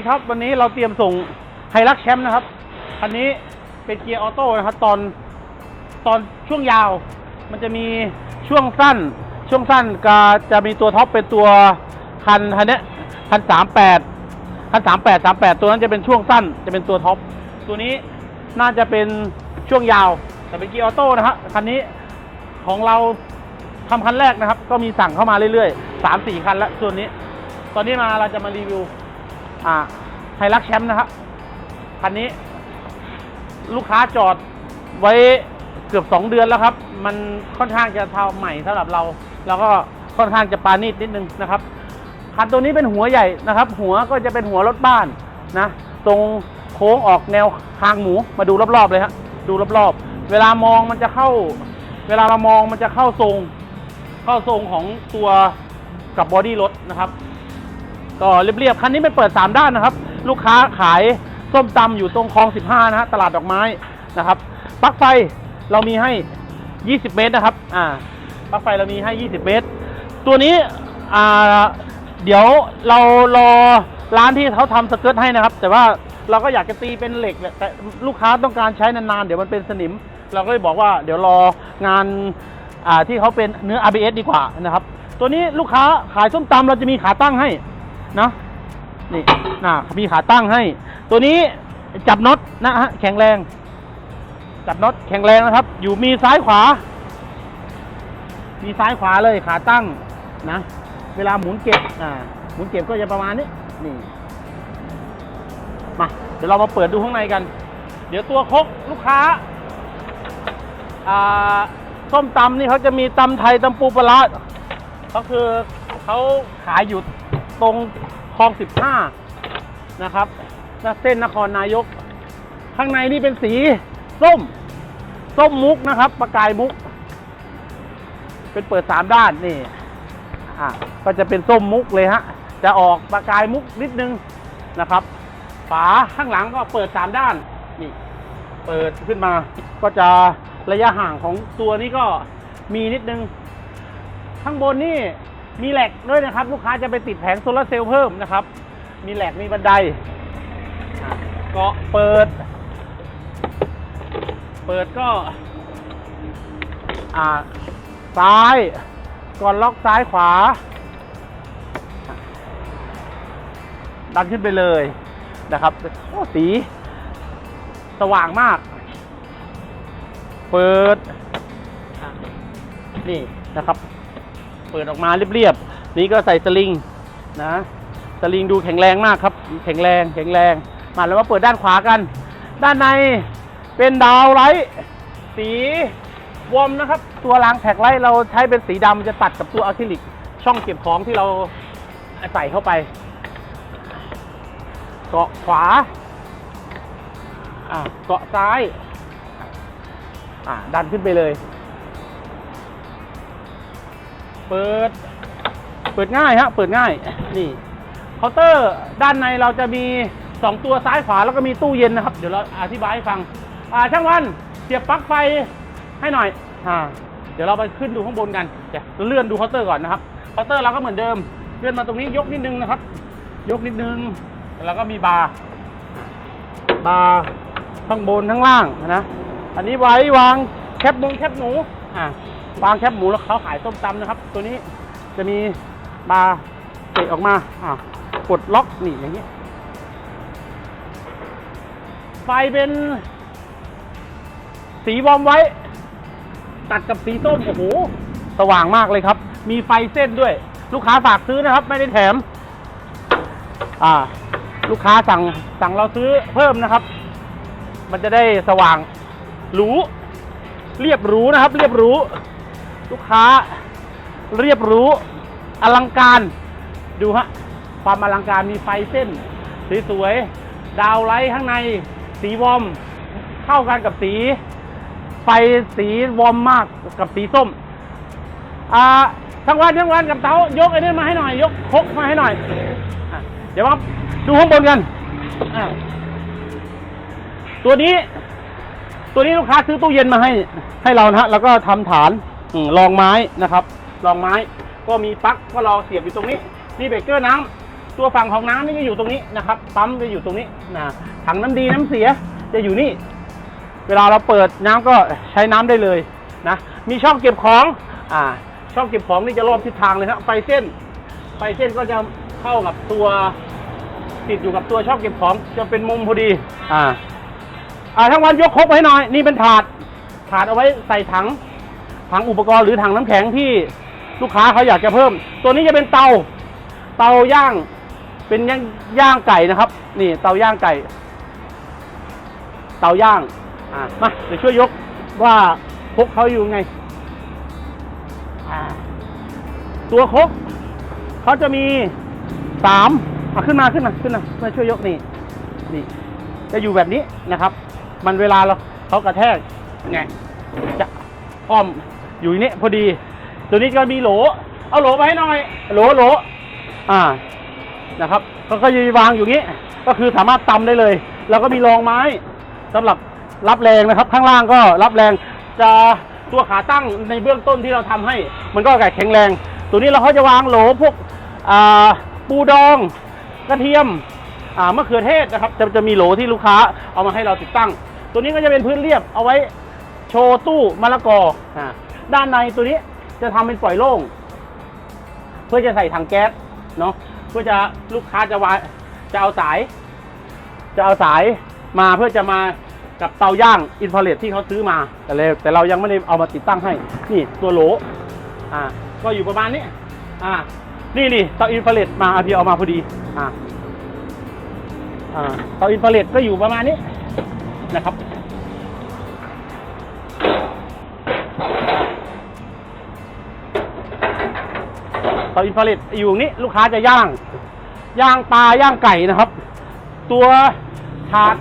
ดีครับ วันนี้เราเตรียมส่งไฮรักแชมป์นะครับคันนี้เป็นเกียร์ออโต้นะครับ ตอนตอนช่วงยาว มันจะมีช่วงสั้น ช่วงสั้นก็จะมีตัวท็อปเป็นตัวคันคันนี้คันสามแปดคันสามแปดสามแปดตัวนั้นจะเป็นช่วงสั้น จะเป็นตัวท็อปตัวนี้น่าจะเป็นช่วงยาว แต่เป็นเกียร์ออโต้นะฮะคันนี้ของเราทำคันแรกนะครับ ก็มีสั่งเข้ามาเรื่อยๆสามสี่คันล้วส่วนนี้ ตอนนี้มาเราจะมารีวิว อ่าไฮรักแชมป์นะครับคันนี้ ลูกค้าจอดไว้เกือบสองเดือนแล้วครับ มันค่อนข้างจะเท่าใหม่สำหรับเรา แล้วก็ค่อนข้างจะปานีตนิดนึงนะครับคันตัวนี้เป็นหัวใหญ่นะครับ หัวก็จะเป็นหัวรถบ้านนะ ตรงโค้งออกแนวคางหมูมาดูรอบๆเลยฮะดูรอบๆ เวลามองมันจะเข้า เวลาเรามองมันจะเข้าทรง เข้าทรงของตัวกับบอดี้รถนะครับ ก็เรียบๆคันนี้ไม่เปิด 3 ด้านนะครับ ลูกค้าขายส้มตำอยู่ตรงคลอง 15 นะฮะตลาดดอกไม้นะครับปลั๊กไฟเรามีให้ 20 เมตรนะครับอ่าปลั๊กไฟเรามีให้ 20 เมตร ตัวนี้อ่าเดี๋ยวเรารอร้านที่เขาทำสเกิร์ตให้นะครับ แต่ว่าเราก็อยากจะตีเป็นเหล็กแหละแต่ลูกค้าต้องการใช้นานๆ เดี๋ยวมันเป็นสนิม เราก็เลยบอกว่าเดี๋ยวรองานอ่าที่เขาเป็นเนื้อ RBS ดีกว่านะครับ ตัวนี้ลูกค้าขายส้มตำเราจะมีขาตั้งให้ นาะนี่นะมีขาตั้งให้ ตัวนี้จับน็อตนะฮะแข็งแรง จับน็อตแข็งแรงนะครับ อยู่มีซ้ายขวา มีซ้ายขวาเลยขาตั้งนะ เวลาหมุนเก็บอ่าหมุนเก็บก็จะประมาณนี้นี่มาเดี๋ยวเรามาเปิดดูข้างในกัน เดี๋ยวตัวคกลูกค้าอ่าส้มตำนี่เขาจะมีตำไทยตำปูปลาร้าก็คือเขาขายอยู่ ตรงคลองสิบห้านะครับและเส้นนครนายก ข้างในนี่เป็นสีส้ม ส้มมุกนะครับ ประกายมุก เป็นเปิดสามด้านนี่อะก็จะเป็นส้มมุกเลยฮะ จะออกประกายมุกนิดนึงนะครับ ฝาข้างหลังก็เปิดสามด้านนี่เปิดขึ้นมา ก็จะระยะห่างของตัวนี้ก็มีนิดนึง ข้างบนนี่ มีแหลกด้วยนะครับ ลูกค้าจะไปติดแผงโซลาร์เซลล์เพิ่มนะครับ มีแหลกมีบันไดอะก็เปิด เปิดก็ อ่า ซ้าย ก่อนล็อกซ้ายขวา ดันขึ้นไปเลยนะครับโอ้สีสว่างมาก เปิด นี่นะครับ เปิดออกมาเรียบๆ นี่ก็ใส่สลิงนะ สลิงดูแข็งแรงมากครับ แข็งแรงแข็งแรง มาแล้วมาเปิดด้านขวากัน ด้านในเป็นดาวไลท์สีวอมนะครับ ตัวรางแท็กไลท์เราใช้เป็นสีดำจะตัดกับตัวอะคริลิกช่องเก็บของที่เราใส่เข้าไป เกาะขวาอ่าเกาะซ้าย อ่าดันขึ้นไปเลย เปิด เปิดง่ายฮะ เปิดง่าย นี่เคาน์เตอร์ด้านในเราจะมีสองตัวซ้ายขวาแล้วก็มีตู้เย็นนะครับ เดี๋ยวเราอธิบายให้ฟัง อ่าช่างวันเสียบปลั๊กไฟให้หน่อย อ่า เดี๋ยวเราไปขึ้นดูข้างบนกันเดี๋ยวเลื่อนดูเคาน์เตอร์ก่อนนะครับเคาน์เตอร์เราก็เหมือนเดิม เลื่อนมาตรงนี้ยกนิดนึงนะครับ ยกนิดนึง แล้วก็มีบาร์ บาร์ข้างบนข้างล่างนะ อันนี้ไว้วางแคบมูแคบหมูอ่า วางแคบหมูแล้วเขาขายส้มตำนะครับ ตัวนี้จะมีบาเตะออกมาอ่ากดล็อกนี่อย่างนี้ ไฟเป็น สีวอร์มไว้ ตัดกับสีส้มโอ้โหสว่างมากเลยครับ มีไฟเส้นด้วย ลูกค้าฝากซื้อนะครับ ไม่ได้แถม อ่า ลูกค้าสั่งสั่งเราซื้อเพิ่มนะครับ มันจะได้สว่างหรูเรียบรู้นะครับ เรียบรู้ ลูกค้าเรียบรู้อลังการดูฮะความอลังการมีไฟเส้น สวยๆ ดาวไลท์ข้างใน สีวอม เข้ากันกับสี ไฟสีวอมมากกับสีส้ม อ่าทั้งวันทั้งวันกับเตายกไอ้นี่มาให้หน่อย ยกคกมาให้หน่อยอเดี๋ยวมาดูข้างบนกันอะตัวนี้ ตัวนี้ลูกค้าซื้อตู้เย็นมาให้ให้เรานะฮะ แล้วก็ทำฐาน รองไม้นะครับรองไม้ ก็มีปลั๊กก็รอเสียบอยู่ตรงนี้นี่เบรกเกอร์น้ำตัวฝั่งของน้ำนี่จะอยู่ตรงนี้นะครับปั๊มจะอยู่ตรงนี้นะถังน้ำดีน้ำเสียจะอยู่นี่ เวลาเราเปิดน้ำก็ใช้น้ำได้เลยนะมีช่องเก็บของอ่าช่องเก็บของนี่จะรอบทิศทางเลยครับไฟเส้น ไฟเส้นก็จะเข้ากับตัวติดอยู่กับตัวช่องเก็บของจะเป็นมุมพอดี อ่า อ่าทั้งวันยกครกไว้หน่อย นี่เป็นถาด ถาดเอาไว้ใส่ถัง ถังอุปกรณ์หรือถังน้ำแข็งที่ลูกค้าเขาอยากจะเพิ่ม ตัวนี้จะเป็นเตา เตาย่าง เป็นย่างย่างไก่นะครับ นี่เตาย่างไก่ เตาย่าง อ่ามาเดี๋ยวช่วยยกว่าคกเขาอยู่ไง ตัวคกเขาจะมีสามเอาขึ้นมาขึ้นมาขึ้นมามาช่วยยกนี่นี่ จะอยู่แบบนี้นะครับ มันเวลาเราเขากระแทกไงจะอ้อม อยู่อย่างนี้พอดีตัวนี้ก็มีโหล เอาโหลไปให้หน่อย โหลโหลอ่านะครับก็ก็จะวางอยู่นี้ ก็คือสามารถตำได้เลย แล้วก็มีรองไม้สำหรับรับแรงนะครับ ข้างล่างก็รับแรงจะตัวขาตั้งในเบื้องต้นที่เราทำให้ มันก็แข็งแรง ตัวนี้เราเขาจะวางโหลพวกอ่าปูดองกระเทียมอ่ามะเขือเทศนะครับ จะจะมีโหลที่ลูกค้าเอามาให้เราติดตั้ง ตัวนี้ก็จะเป็นพื้นเรียบเอาไว้โชว์ตู้มะละกออ่า ด้านในตัวนี้จะทำเป็นปล่อยโล่ง เพื่อจะใส่ถังแก๊สเนาะเพื่อจะลูกค้าจะวาจะเอาสาย จะเอาสายมาเพื่อจะมากับเตาย่างอินฟราเรดที่เขาซื้อมาแต่เลยแต่เรายังไม่ได้เอามาติดตั้งให้ นี่ตัวโหลอ่า ก็อยู่ประมาณนี้ อ่า นี่นี่เตาอินฟราเรดมาอาพีเอามาพอดี อ่า อ่า เตาอินฟราเรดก็อยู่ประมาณนี้นะครับ เตาอินฟราเรดอยู่ตรงนี้ลูกค้าจะย่าง ย่างปลาย่างไก่นะครับ ตัวถาด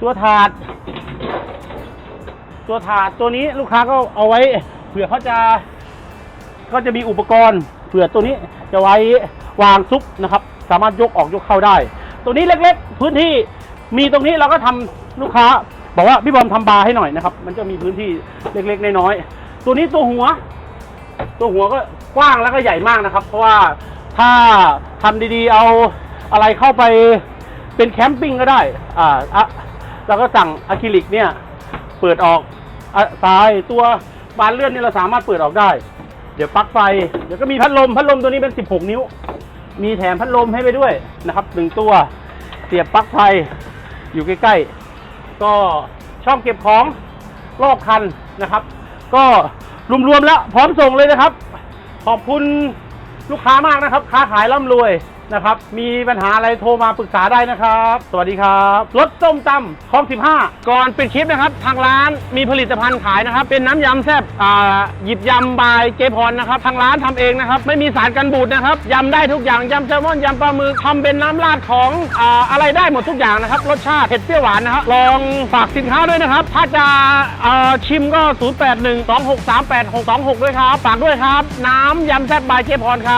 ตัวถาด ตัวถาดตัวนี้ลูกค้าก็เอาไว้ เผื่อเขาจะ ก็จะมีอุปกรณ์ เผื่อตัวนี้จะไว้วางซุปนะครับ สามารถยกออกยกเข้าได้ ตัวนี้เล็กๆ พื้นที่มีตรงนี้เราก็ทำลูกค้า บอกว่าพี่บอมทำบาร์ให้หน่อยนะครับ มันจะมีพื้นที่เล็กๆน้อยๆ ตัวนี้ตัวหัว ตัวหัวก็กว้างแล้วก็ใหญ่มากนะครับ เพราะว่าถ้าทำดีๆ เอาอะไรเข้าไปเป็นแคมปิ้งก็ได้ อ่าอะเราก็สั่งอะคริลิกเนี่ย เปิดออกอซ้ายตัวบานเลื่อนนี่เราสามารถเปิดออกได้ เดี๋ยวปลั๊กไฟ เดี๋ยวก็มีพัดลม พัดลมตัวนี้เป็น 16 นิ้ว มีแถมพัดลมให้ไปด้วยนะครับหนึ่งตัว เสียบปลั๊กไฟอยู่ใกล้ๆ ก็ช่องเก็บของรอบคันนะครับ ก็รวมๆแล้วพร้อมส่งเลยนะครับ ขอบคุณลูกค้ามากนะครับ ค้าขายร่ำรวย นะครับ มีปัญหาอะไรโทรมาปรึกษาได้นะครับ สวัสดีครับรถส้มตำคลอง 15 ก่อนปิดคลิปนะครับ ทางร้านมีผลิตภัณฑ์ขายนะครับ เป็นน้ำยำแซ่บอ่าหยิบยำบายเจพรนะครับ ทางร้านทำเองนะครับ ไม่มีสารกันบูดนะครับยำได้ทุกอย่างยำแซลมอนยำปลาหมึกทำเป็นน้ำราดของอ่าอะไรได้หมดทุกอย่างนะครับ รสชาติเผ็ดเปรี้ยวหวานนะครับ ลองฝากสินค้าด้วยนะครับ ถ้าจะอ่อชิมก็ 0812638626 ด้วยครับ ฝากด้วยครับ น้ำยำแซ่บบายเจพรครับ